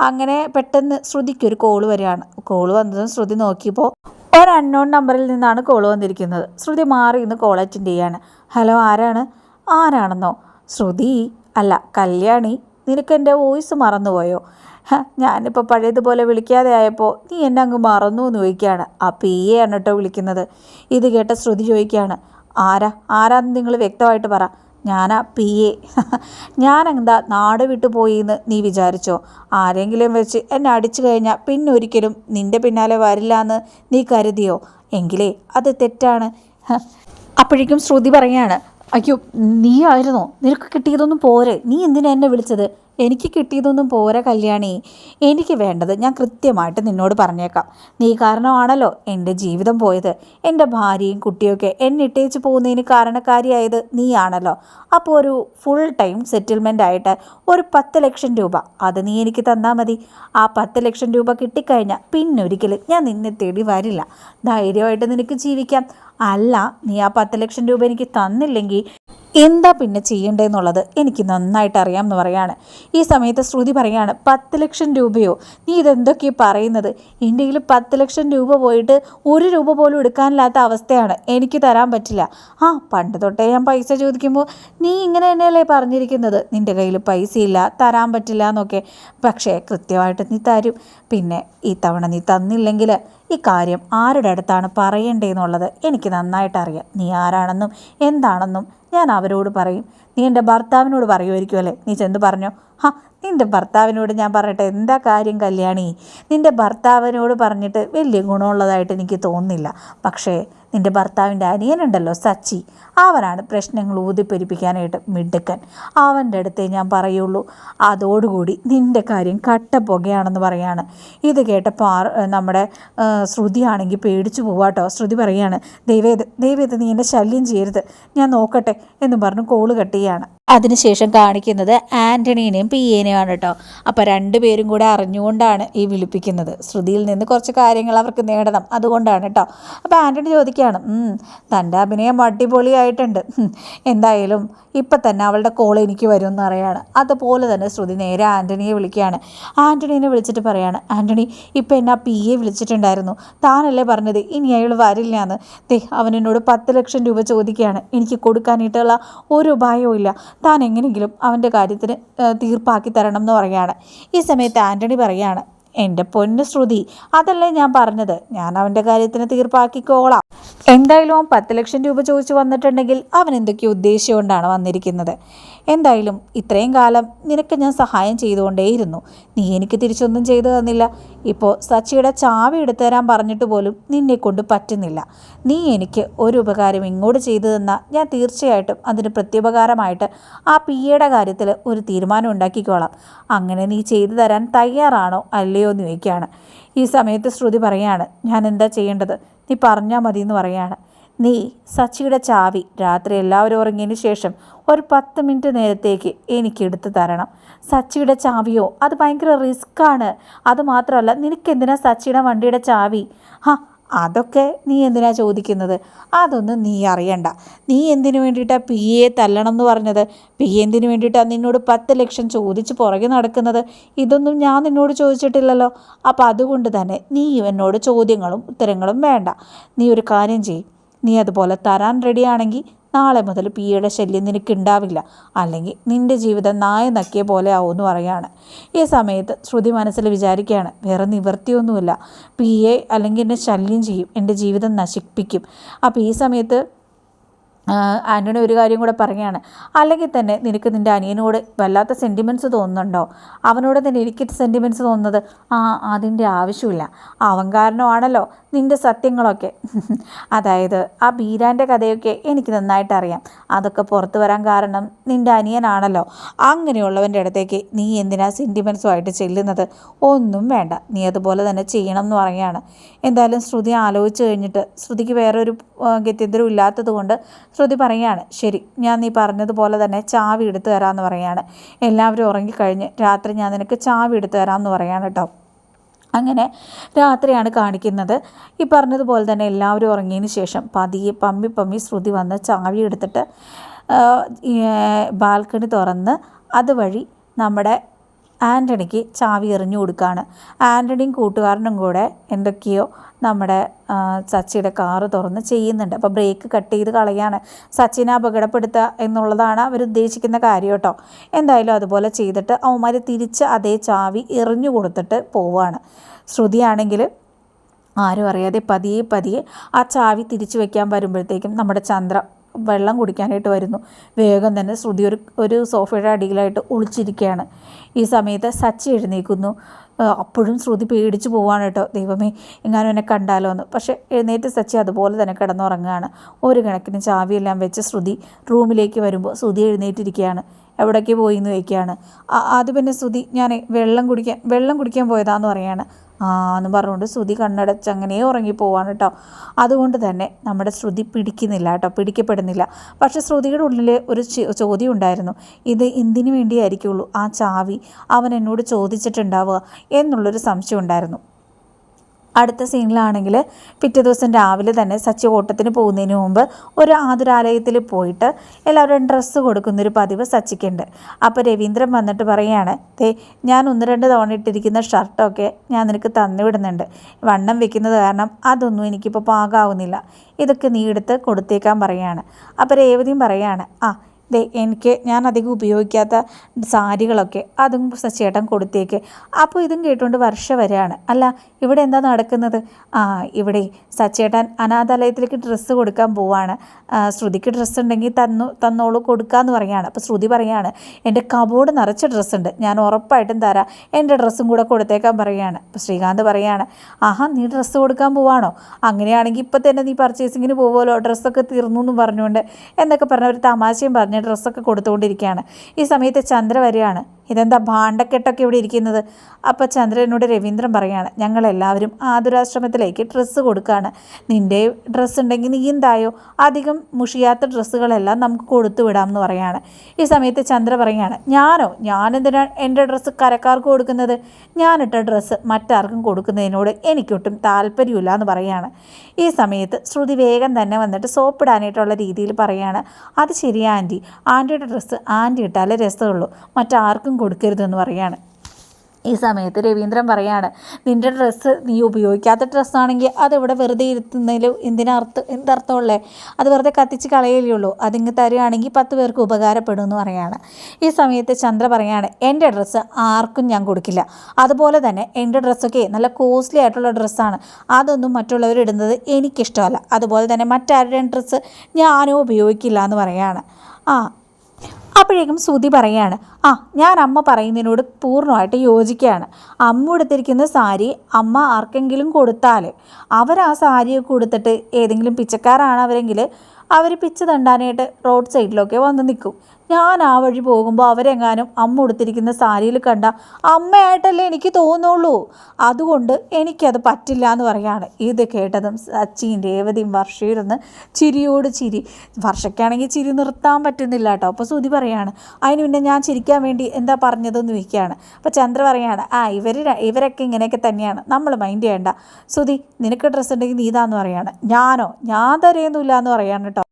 അങ്ങനെ പെട്ടെന്ന് ശ്രുതിക്ക് ഒരു കോൾ വരികയാണ്. കോൾ വന്നതും ശ്രുതി നോക്കിയപ്പോൾ ഒരു അൺനോൺ നമ്പറിൽ നിന്നാണ് കോൾ വന്നിരിക്കുന്നത്. ശ്രുതി മാറി ഇന്ന് കോൾ അറ്റൻഡ് ചെയ്യാണ്. ഹലോ ആരാണ്? ആരാണെന്നോ? ശ്രുതി അല്ല കല്യാണി നിനക്ക് എന്റെ വോയിസ് മറന്നുപോയോ? ഞാനിപ്പോൾ പഴയതുപോലെ വിളിക്കാതെ ആയപ്പോൾ നീ എന്നെ അങ്ങ് മറന്നു എന്ന് ചോദിക്കുകയാണ്. ആ പി എ ആണ് കേട്ടോ വിളിക്കുന്നത്. ഇത് കേട്ട ശ്രുതി ചോദിക്കുകയാണ്. ആരാ? ആരാന്ന് നിങ്ങൾ വ്യക്തമായിട്ട് പറ. ഞാനാ പി എ. ഞാനെന്താ നാട് വിട്ടു പോയി എന്ന് നീ വിചാരിച്ചോ? ആരെങ്കിലും വെച്ച് എന്നെ അടിച്ചു കഴിഞ്ഞാൽ പിന്നൊരിക്കലും നിന്റെ പിന്നാലെ വരില്ല എന്ന് നീ കരുതിയോ? എങ്കിലേ അത് തെറ്റാണ്. അപ്പോഴേക്കും ശ്രുതി പറയാണ് അയ്യോ നീ ആയിരുന്നോ? നിനക്ക് കിട്ടിയതൊന്നും പോരെ. നീ എന്തിനാ എന്നെ വിളിച്ചത്? എനിക്ക് കിട്ടിയതൊന്നും പോരാ കല്യാണി. എനിക്ക് വേണ്ടത് ഞാൻ കൃത്യമായിട്ട് നിന്നോട് പറഞ്ഞേക്കാം. നീ കാരണമാണല്ലോ എന്റെ ജീവിതം പോയത്. എന്റെ ഭാര്യയും കുട്ടിയൊക്കെ എന്നെ ഇട്ടേച്ച് പോകുന്നതിന് കാരണക്കാരിയായത് നീയാണല്ലോ. അപ്പോൾ ഒരു ഫുൾ ടൈം സെറ്റിൽമെന്റ് ആയിട്ട് ഒരു പത്ത് ലക്ഷം രൂപ അത് നീ എനിക്ക് തന്നാൽ മതി. ആ പത്ത് ലക്ഷം രൂപ കിട്ടിക്കഴിഞ്ഞാൽ പിന്നൊരിക്കലും ഞാൻ നിന്നെ തേടി വരില്ല. ധൈര്യമായിട്ട് നിനക്ക് ജീവിക്കാം. അല്ല നീ ആ പത്ത് ലക്ഷം രൂപ എനിക്ക് തന്നില്ലെങ്കിൽ എന്താ പിന്നെ ചെയ്യേണ്ടതെന്നുള്ളത് എനിക്ക് നന്നായിട്ട് അറിയാം എന്ന് പറയാണ്. ഈ സമയത്ത് ശ്രുതി പറയാണ് പത്ത് ലക്ഷം രൂപയോ? നീ ഇതെന്തൊക്കെയാണ് പറയുന്നത്? എന്റെ കയ്യിൽ പത്ത് ലക്ഷം രൂപ പോയിട്ട് ഒരു രൂപ പോലും എടുക്കാനില്ലാത്ത അവസ്ഥയാണ്. എനിക്ക് തരാൻ പറ്റില്ല. ആ പണ്ട് തൊട്ടേ ഞാൻ പൈസ ചോദിക്കുമ്പോൾ നീ ഇങ്ങനെ തന്നെയല്ലേ പറഞ്ഞിരിക്കുന്നത്? നിന്റെ കയ്യിൽ പൈസ ഇല്ല തരാൻ പറ്റില്ല എന്നൊക്കെ. പക്ഷേ കൃത്യമായിട്ട് നീ തരും. പിന്നെ ഈ തവണ നീ തന്നില്ലെങ്കിൽ ഈ കാര്യം ആരുടെ അടുത്താണ് പറയേണ്ടതെന്നുള്ളത് എനിക്ക് നന്നായിട്ടറിയാം. നീ ആരാണെന്നും എന്താണെന്നും ഞാൻ അവരോട് പറയും. നീ എന്റെ ഭർത്താവിനോട് പറയുമായിരിക്കും അല്ലേ? നീ ചെന്ന് പറഞ്ഞോ ഹാ നിന്റെ ഭർത്താവിനോട് ഞാൻ പറയട്ടെ എന്താ കാര്യം കല്യാണി? നിന്റെ ഭർത്താവിനോട് പറഞ്ഞിട്ട് വലിയ ഗുണമുള്ളതായിട്ട് എനിക്ക് തോന്നുന്നില്ല. പക്ഷേ നിന്റെ ഭർത്താവിന്റെ അനിയനുണ്ടല്ലോ സച്ചി. അവനാണ് പ്രശ്നങ്ങൾ ഊതിപ്പെരിപ്പിക്കാനായിട്ട് മിടുക്കൻ. അവന്റെ അടുത്തേ ഞാൻ പറയുള്ളൂ അതോടുകൂടി നിന്റെ കാര്യം കട്ട പുകയാണെന്ന് പറയാണ്. ഇത് കേട്ടപ്പോൾ ആർ നമ്മുടെ ശ്രുതിയാണെങ്കിൽ പേടിച്ചു പോവാട്ടോ ശ്രുതി പറയാണ് ദൈവേത് ദൈവേത് നീ എന്നെ ശല്യം ചെയ്യരുത്. ഞാൻ നോക്കട്ടെ എന്ന് പറഞ്ഞ് കോൾ കട്ട് ചെയ്യാണ്. അതിനുശേഷം കാണിക്കുന്നത് ആന്റണീനെയും പി എനെയാണ് കേട്ടോ അപ്പോൾ രണ്ടുപേരും കൂടെ അറിഞ്ഞുകൊണ്ടാണ് ഈ വിളിപ്പിക്കുന്നത്. ശ്രുതിയിൽ നിന്ന് കുറച്ച് കാര്യങ്ങൾ അവർക്ക് നേടണം. അതുകൊണ്ടാണ് കേട്ടോ. അപ്പോൾ ആന്റണി ചോദിക്കുകയാണ് തന്റെ അഭിനയം അടിപൊളിയായിട്ടുണ്ട്. എന്തായാലും ഇപ്പം തന്നെ അവളുടെ കോൾ എനിക്ക് വരും എന്ന് അറിയാണ്. അതുപോലെ തന്നെ ശ്രുതി നേരെ ആന്റണിയെ വിളിക്കുകയാണ്. ആന്റണീനെ വിളിച്ചിട്ട് പറയാണ് ആന്റണി ഇപ്പം എന്നെ ആ പി എ വിളിച്ചിട്ടുണ്ടായിരുന്നു. താനല്ലേ പറഞ്ഞത്? ഇനി അയാൾ വരില്ല എന്ന് ദേ അവനെന്നോട് പത്ത് ലക്ഷം രൂപ ചോദിക്കുകയാണ്. എനിക്ക് കൊടുക്കാനായിട്ടുള്ള ഒരു ഉപായവും ഇല്ല. താൻ എങ്ങനെയെങ്കിലും അവന്റെ കാര്യത്തിന് തീർപ്പാക്കി തരണം എന്ന് പറയുകയാണ്. ഈ സമയത്ത് ആന്റണി പറയുകയാണ് എന്റെ പൊന്ന് ശ്രുതി അതല്ലേ ഞാൻ പറഞ്ഞത്. ഞാൻ അവന്റെ കാര്യത്തിന് തീർപ്പാക്കിക്കോളാം. എന്തായാലും അവൻ പത്ത് ലക്ഷം രൂപ ചോദിച്ചു വന്നിട്ടുണ്ടെങ്കിൽ അവൻ എന്തൊക്കെയോ ഉദ്ദേശിച്ചുകൊണ്ടാണ് വന്നിരിക്കുന്നത്. എന്തായാലും ഇത്രയും കാലം നിനക്ക് ഞാൻ സഹായം ചെയ്തുകൊണ്ടേയിരുന്നു. നീ എനിക്ക് തിരിച്ചൊന്നും ചെയ്തു തന്നില്ല. ഇപ്പോൾ സച്ചിയുടെ ചാവി എടുത്തു തരാൻ പറഞ്ഞിട്ട് പോലും നിന്നെ കൊണ്ട് പറ്റുന്നില്ല. നീ എനിക്ക് ഒരു ഉപകാരം ഇങ്ങോട്ട് ചെയ്തു തന്നാൽ ഞാൻ തീർച്ചയായിട്ടും അതിന് പ്രത്യുപകാരമായിട്ട് ആ പി എയുടെ കാര്യത്തിൽ ഒരു തീരുമാനം ഉണ്ടാക്കിക്കോളാം. അങ്ങനെ നീ ചെയ്തു തരാൻ തയ്യാറാണോ അല്ലയോ എന്ന് ചോദിക്കുകയാണ്. ഈ സമയത്ത് ശ്രുതി പറയാണ് ഞാൻ എന്താ ചെയ്യേണ്ടത്? നീ പറഞ്ഞാൽ മതി എന്ന് പറയാണ്. നീ സച്ചിയുടെ ചാവി രാത്രി എല്ലാവരും ഉറങ്ങിയതിന് ശേഷം ഒരു പത്ത് മിനിറ്റ് നേരത്തേക്ക് എനിക്ക് എടുത്തു തരണം. സച്ചിയുടെ ചാവിയോ? അത് ഭയങ്കര റിസ്ക്കാണ് അത് മാത്രമല്ല നിനക്കെന്തിനാ സച്ചിയുടെ വണ്ടിയുടെ ചാവി? ഹാ അതൊക്കെ നീ എന്തിനാ ചോദിക്കുന്നത്? അതൊന്നും നീ അറിയണ്ട. നീ എന്തിനു വേണ്ടിയിട്ടാണ് പി എ തല്ലണം എന്ന് പറഞ്ഞത്? പി എന്തിനു വേണ്ടിയിട്ടാണ് നിന്നോട് പത്ത് ലക്ഷം ചോദിച്ച് പുറകെ നടക്കുന്നത്? ഇതൊന്നും ഞാൻ നിന്നോട് ചോദിച്ചിട്ടില്ലല്ലോ. അപ്പോൾ അതുകൊണ്ട് തന്നെ നീ എന്നോട് ചോദ്യങ്ങളും ഉത്തരങ്ങളും വേണ്ട. നീ ഒരു കാര്യം ചെയ്യും. നീ അതുപോലെ തരാൻ റെഡിയാണെങ്കിൽ നാളെ മുതൽ പിയുടെ ശല്യം നിനക്ക് ഉണ്ടാവില്ല അല്ലെങ്കിൽ നിന്റെ ജീവിതം നായ നക്കിയ പോലെ ആവുമെന്ന് പറയാണ്. ഈ സമയത്ത് ശ്രുതി മനസ്സിൽ വിചാരിക്കുകയാണ് വേറെ നിവൃത്തിയൊന്നുമില്ല. പിയെ അല്ലെങ്കിൽ എന്നെ ശല്യം ചെയ്യും. എന്റെ ജീവിതം നശിപ്പിക്കും. അപ്പോൾ ഈ സമയത്ത് ആന്റണി ഒരു കാര്യം കൂടെ പറയുകയാണ്. അല്ലെങ്കിൽ തന്നെ നിനക്ക് നിന്റെ അനിയനോട് വല്ലാത്ത സെന്റിമെന്റ്സ് തോന്നുന്നുണ്ടോ? അവനോട് തന്നെ എനിക്ക് സെന്റിമെന്റ്സ് തോന്നുന്നത് ആ അതിന്റെ ആവശ്യമില്ല. അവൻ കാരണമാണല്ലോ നിന്റെ സത്യങ്ങളൊക്കെ. അതായത് ആ ബീരാന്റെ കഥയൊക്കെ എനിക്ക് നന്നായിട്ട് അറിയാം. അതൊക്കെ പുറത്തു വരാൻ കാരണം നിന്റെ അനിയനാണല്ലോ. അങ്ങനെയുള്ളവന്റെ അടുത്തേക്ക് നീ എന്തിനാ സെന്റിമെൻസുമായിട്ട് ചെല്ലുന്നത്? ഒന്നും വേണ്ട. നീ അതുപോലെ തന്നെ ചെയ്യണം എന്ന് പറയുകയാണ്. എന്തായാലും ശ്രുതി ആലോചിച്ച് കഴിഞ്ഞിട്ട് ശ്രുതിക്ക് വേറൊരു ഗത്യന്തരം ഇല്ലാത്തത് കൊണ്ട് ശ്രുതി പറയുകയാണ് ശരി ഞാൻ നീ പറഞ്ഞതുപോലെ തന്നെ ചാവി എടുത്തു തരാമെന്ന് പറയുകയാണ്. എല്ലാവരും ഉറങ്ങിക്കഴിഞ്ഞ് രാത്രി ഞാൻ നിനക്ക് ചാവി എടുത്തു തരാമെന്ന് പറയാണ് കേട്ടോ. അങ്ങനെ രാത്രിയാണ് കാണിക്കുന്നത്. ഈ പറഞ്ഞതുപോലെ തന്നെ എല്ലാവരും ഉറങ്ങിയതിന് ശേഷം പതിയെ പമ്മി പമ്മി ശ്രുതി വന്ന് ചാവി എടുത്തിട്ട് ബാൽക്കണി തുറന്ന് അതുവഴി നമ്മുടെ ആന്റണിക്ക് ചാവി എറിഞ്ഞു കൊടുക്കുകയാണ് ആന്റണിയും കൂട്ടുകാരനും കൂടെ എന്തൊക്കെയോ നമ്മുടെ സച്ചിയുടെ കാറ് തുറന്ന് ചെയ്യുന്നുണ്ട്. അപ്പോൾ ബ്രേക്ക് കട്ട് ചെയ്ത് കളയാണ്. സച്ചിനെ അപകടപ്പെടുത്തുക എന്നുള്ളതാണ് അവർ ഉദ്ദേശിക്കുന്ന കാര്യം കേട്ടോ. എന്തായാലും അതുപോലെ ചെയ്തിട്ട് അവന്മാർ തിരിച്ച് അതേ ചാവി എറിഞ്ഞു കൊടുത്തിട്ട് പോവുകയാണ് ശ്രുതിയാണെങ്കിൽ ആരും അറിയാതെ പതിയെ പതിയെ ആ ചാവി തിരിച്ചു വെക്കാൻ വരുമ്പോഴത്തേക്കും നമ്മുടെ ചന്ദ്ര വെള്ളം കുടിക്കാനായിട്ട് വരുന്നു. വേഗം തന്നെ ശ്രുതി ഒരു ഒരു സോഫയുടെ അടിയിലായിട്ട് ഒളിച്ചിരിക്കുകയാണ്. ഈ സമയത്ത് സച്ചി എഴുന്നേൽക്കുന്നു. അപ്പോഴും ശ്രുതി പേടിച്ചു പോവാണ് കേട്ടോ. ദൈവമേ എങ്ങാനും എന്നെ കണ്ടാലോ എന്ന്. പക്ഷേ എഴുന്നേറ്റ് സച്ചി അതുപോലെ തന്നെ കിടന്നുറങ്ങുകയാണ്. ഒരു കണക്കിന് ചാവിയെല്ലാം വെച്ച് ശ്രുതി റൂമിലേക്ക് വരുമ്പോൾ ശ്രുതി എഴുന്നേറ്റിരിക്കുകയാണ്. എവിടേക്ക് പോയി എന്ന് ചോദിക്കുകയാണ്. അത് പിന്നെ ശ്രുതി ഞാൻ വെള്ളം കുടിക്കാൻ വെള്ളം കുടിക്കാൻ പോയതാന്ന് പറയാണ്. ആ എന്ന് പറഞ്ഞുകൊണ്ട് ശ്രുതി കണ്ണടച്ച് അങ്ങനെ ഉറങ്ങിപ്പോവാണ് കേട്ടോ അതുകൊണ്ട് തന്നെ നമ്മുടെ ശ്രുതി പിടിക്കുന്നില്ല കേട്ടോ പിടിക്കപ്പെടുന്നില്ല. പക്ഷെ ശ്രുതിയുടെ ഉള്ളിൽ ഒരു ചോദ്യം ഉണ്ടായിരുന്നു. ഇത് എന്തിനു വേണ്ടിയായിരിക്കുള്ളൂ ആ ചാവി? അവൻ എന്നോട് ചോദിച്ചിട്ടുണ്ടാവുക എന്നുള്ളൊരു സംശയം ഉണ്ടായിരുന്നു. അടുത്ത സീനിലാണെങ്കിൽ പിറ്റേ ദിവസം രാവിലെ തന്നെ സച്ചി ഓട്ടത്തിന് പോകുന്നതിന് മുമ്പ് ഒരു ആതുരാലയത്തിൽ പോയിട്ട് എല്ലാവരും ഡ്രസ്സ് കൊടുക്കുന്നൊരു പതിവ് സച്ചിക്കുണ്ട്. അപ്പോൾ രവീന്ദ്രൻ വന്നിട്ട് പറയുകയാണ് തേ ഞാൻ ഒന്ന് രണ്ട് തവണ ഇട്ടിരിക്കുന്ന ഷർട്ടൊക്കെ ഞാൻ നിനക്ക് തന്നുവിടുന്നുണ്ട്. വണ്ണം വെക്കുന്നത് കാരണം അതൊന്നും എനിക്കിപ്പോൾ പാകാവുന്നില്ല. ഇതൊക്കെ നീ എടുത്ത് കൊടുത്തേക്കാൻ പറയുകയാണ്. അപ്പോൾ രേവതിയും പറയുകയാണ് ആ ദേ എനിക്ക് ഞാൻ അധികം ഉപയോഗിക്കാത്ത സാരികളൊക്കെ അതും ചേട്ടൻ കൊടുത്തേക്ക്. അപ്പോൾ ഇതും കേട്ടുകൊണ്ട് വർഷ വരെയാണ് അല്ല ഇവിടെ എന്താ നടക്കുന്നത്? ആ ഇവിടെ സച്ചേട്ടൻ അനാഥാലയത്തിലേക്ക് ഡ്രസ്സ് കൊടുക്കാൻ പോവാണ്. ശ്രുതിക്ക് ഡ്രസ്സ് ഉണ്ടെങ്കിൽ തന്നു തന്നോളൂ കൊടുക്കാമെന്ന് പറയുകയാണ് അപ്പോൾ ശ്രുതി പറയുകയാണ് എന്റെ കബോർഡ് നിറച്ച ഡ്രസ്സുണ്ട്. ഞാൻ ഉറപ്പായിട്ടും തരാം. എന്റെ ഡ്രസ്സും കൂടെ കൊടുത്തേക്കാൻ പറയുകയാണ് അപ്പോൾ ശ്രീകാന്ത് പറയുകയാണ് ആഹാ നീ ഡ്രസ്സ് കൊടുക്കാൻ പോവാണോ? അങ്ങനെയാണെങ്കിൽ ഇപ്പം തന്നെ നീ പർച്ചേസിങ്ങിന് പോകുമല്ലോ ഡ്രസ്സൊക്കെ തീർന്നു എന്ന് പറഞ്ഞുകൊണ്ട്. എന്നൊക്കെ പറഞ്ഞ ഒരു തമാശയും പറഞ്ഞ് ഡ്രസ്സൊക്കെ കൊടുത്തുകൊണ്ടിരിക്കുകയാണ്. ഈ സമയത്ത് ചന്ദ്ര വരികയാണ്. ഇതെന്താ ഭാണ്ഡക്കെട്ടൊക്കെ ഇവിടെ ഇരിക്കുന്നത്? അപ്പോൾ ചന്ദ്രനോട് രവീന്ദ്രൻ പറയുകയാണ് ഞങ്ങളെല്ലാവരും ആതുരാശ്രമത്തിലേക്ക് ഡ്രസ്സ് കൊടുക്കുകയാണ്. നിന്റെ ഡ്രസ്സ് ഉണ്ടെങ്കിൽ നീ എന്തായോ? അധികം മുഷിയാത്ത ഡ്രസ്സുകളെല്ലാം നമുക്ക് കൊടുത്തു വിടാം എന്ന് പറയാണ്. ഈ സമയത്ത് ചന്ദ്ര പറയുകയാണ് ഞാനോ? ഞാനെന്തിനാണ് എന്റെ ഡ്രസ്സ് കരക്കാർക്ക് കൊടുക്കുന്നത്? ഞാനിട്ട ഡ്രസ്സ് മറ്റാർക്കും കൊടുക്കുന്നതിനോട് എനിക്കൊട്ടും താല്പര്യമില്ല എന്ന് പറയാണ്. ഈ സമയത്ത് ശ്രുതി വേഗം തന്നെ വന്നിട്ട് സോപ്പിടാനായിട്ടുള്ള രീതിയിൽ പറയാണ് അത് ശരിയാ ആന്റി. ആന്റിയുടെ ഡ്രസ്സ് ആന്റി ഇട്ടാലേ രസമുള്ളൂ. മറ്റാർക്കും കൊടുക്കരുതെന്ന് പറയാണ്. ഈ സമയത്ത് രവീന്ദ്രൻ പറയാണ് നിന്റെ ഡ്രസ്സ് നീ ഉപയോഗിക്കാത്ത ഡ്രസ്സാണെങ്കിൽ അതിവിടെ വെറുതെ ഇരുത്തുന്നതിൽ എന്തിനർത്ഥം എന്തർത്ഥമുള്ളേ അത് വെറുതെ കത്തിച്ച് കളയലേ ഉള്ളൂ. അതിങ്ങ് തരികയാണെങ്കിൽ പത്ത് പേർക്ക് ഉപകാരപ്പെടും എന്ന് പറയാണ്. ഈ സമയത്ത് ചന്ദ്ര പറയാണ് എന്റെ ഡ്രസ്സ് ആർക്കും ഞാൻ കൊടുക്കില്ല. അതുപോലെ തന്നെ എന്റെ ഡ്രസ്സൊക്കെ നല്ല കോസ്റ്റ്ലി ആയിട്ടുള്ള ഡ്രസ്സാണ്. അതൊന്നും മറ്റുള്ളവർ ഇടുന്നത് എനിക്കിഷ്ടമല്ല. അതുപോലെ തന്നെ മറ്റാരുടെയും ഡ്രസ്സ് ഞാനും ഉപയോഗിക്കില്ല എന്ന് പറയാണ്. ആ അപ്പോഴേക്കും ശ്രുതി പറയാണ് ആ ഞാൻ അമ്മ പറയുന്നതിനോട് പൂർണമായിട്ട് യോജിക്കുകയാണ്. അമ്മ എടുത്തിരിക്കുന്ന സാരി അമ്മ ആർക്കെങ്കിലും കൊടുത്താൽ അവർ ആ സാരിയൊക്കെ കൊടുത്തിട്ട് ഏതെങ്കിലും പിച്ചക്കാരാണ് അവരെങ്കിൽ അവർ പിച്ച് തണ്ടാനായിട്ട് റോഡ് സൈഡിലൊക്കെ വന്ന് നിൽക്കും. ഞാൻ ആ വഴി പോകുമ്പോൾ അവരെങ്ങാനും അമ്മ ഉടുത്തിരിക്കുന്ന സാരിയിൽ കണ്ട അമ്മയായിട്ടല്ലേ എനിക്ക് തോന്നുള്ളൂ. അതുകൊണ്ട് എനിക്കത് പറ്റില്ല എന്ന് പറയാണ്. ഇത് കേട്ടതും സച്ചിൻ രേവതിയും വർഷയിരുന്ന് ചിരിയോട് ചിരി. വർഷയ്ക്കാണെങ്കിൽ ചിരി നിർത്താൻ പറ്റുന്നില്ല കേട്ടോ. അപ്പോൾ സുതി പറയാണ് അതിന് പിന്നെ ഞാൻ ചിരിക്കാൻ വേണ്ടി എന്താ പറഞ്ഞതെന്ന് ചോദിക്കുകയാണ്. അപ്പോൾ ചന്ദ്ര പറയാണ് ആ ഇവർ ഇവരൊക്കെ ഇങ്ങനെയൊക്കെ തന്നെയാണ്. നമ്മൾ മൈൻഡ് ചെയ്യേണ്ട. സുതി നിനക്ക് ഡ്രസ്സ് ഉണ്ടെങ്കിൽ നീതാന്ന് പറയാണ്. ഞാനോ? ഞാൻ തരയൊന്നുമില്ല എന്ന് പറയാണ് കേട്ടോ.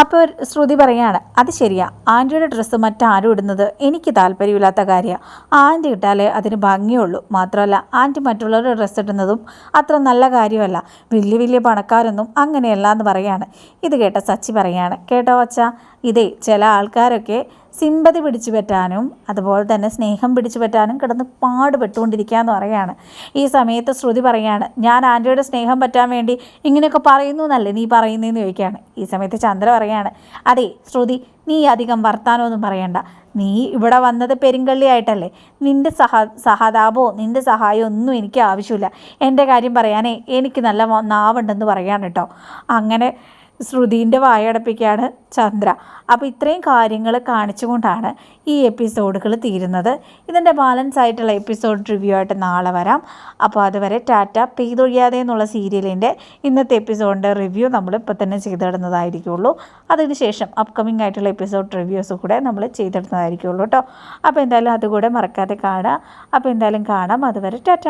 അപ്പോൾ ശ്രുതി പറയാണ് അത് ശരിയാ. ആന്റിയുടെ ഡ്രസ്സ് മറ്റാരും ഇടുന്നത് എനിക്ക് താല്പര്യമില്ലാത്ത കാര്യമാണ് ആന്റി ഇട്ടാലേ അതിന് ഭംഗിയുള്ളൂ. മാത്രമല്ല ആന്റി മറ്റുള്ളവരുടെ ഡ്രസ്സ് ഇടുന്നതും അത്ര നല്ല കാര്യമല്ല. വലിയ വലിയ പണക്കാരൊന്നും അങ്ങനെയല്ല എന്ന് പറയാണ്. ഇത് കേട്ട സച്ചി പറയാണ് കേട്ടോ വച്ച ഇതേ ചില ആൾക്കാരൊക്കെ സിമ്പതി പിടിച്ചു പറ്റാനും അതുപോലെ തന്നെ സ്നേഹം പിടിച്ചു പറ്റാനും കിടന്ന് പാടുപെട്ടുകൊണ്ടിരിക്കുക എന്ന് പറയുകയാണ്. ഈ സമയത്ത് ശ്രുതി പറയുകയാണ് ഞാൻ ആന്റിയുടെ സ്നേഹം പറ്റാൻ വേണ്ടി ഇങ്ങനെയൊക്കെ പറയുന്നു എന്നല്ലേ നീ പറയുന്നതെന്ന് ചോദിക്കുകയാണ്. ഈ സമയത്ത് ചന്ദ്ര പറയുകയാണ് അതെ ശ്രുതി നീ അധികം വർത്താനമൊന്നും പറയണ്ട. നീ ഇവിടെ വന്നത് പെരുങ്കള്ളിയായിട്ടല്ലേ നിന്റെ സഹ സഹതാപോ നിന്റെ സഹായമോ ഒന്നും എനിക്ക് ആവശ്യമില്ല. എന്റെ കാര്യം പറയാനേ എനിക്ക് നല്ല നാവുണ്ടെന്ന് പറയാൻ കേട്ടോ. അങ്ങനെ ശ്രുതിന്റെ വായടപ്പിക്കുകയാണ് ചന്ദ്ര. അപ്പോൾ ഇത്രയും കാര്യങ്ങൾ കാണിച്ചുകൊണ്ടാണ് ഈ എപ്പിസോഡുകൾ തീരുന്നത്. ഇതിന്റെ ബാലൻസ് ആയിട്ടുള്ള എപ്പിസോഡ് റിവ്യൂ ആയിട്ട് നാളെ വരാം. അപ്പോൾ അതുവരെ ടാറ്റ പെയ്തൊഴിയാതെ എന്നുള്ള സീരിയലിന്റെ ഇന്നത്തെ എപ്പിസോഡിന്റെ റിവ്യൂ നമ്മൾ ഇപ്പോൾ തന്നെ ചെയ്തിടുന്നതായിരിക്കുള്ളൂ. അതിനുശേഷം അപ്കമിംഗ് ആയിട്ടുള്ള എപ്പിസോഡ് റിവ്യൂസ് കൂടെ നമ്മൾ ചെയ്തിടുന്നതായിരിക്കുള്ളൂ കേട്ടോ. അപ്പോൾ എന്തായാലും അതുകൂടെ മറക്കാതെ കാണുക. അപ്പോൾ എന്തായാലും കാണാം. അതുവരെ ടാറ്റ.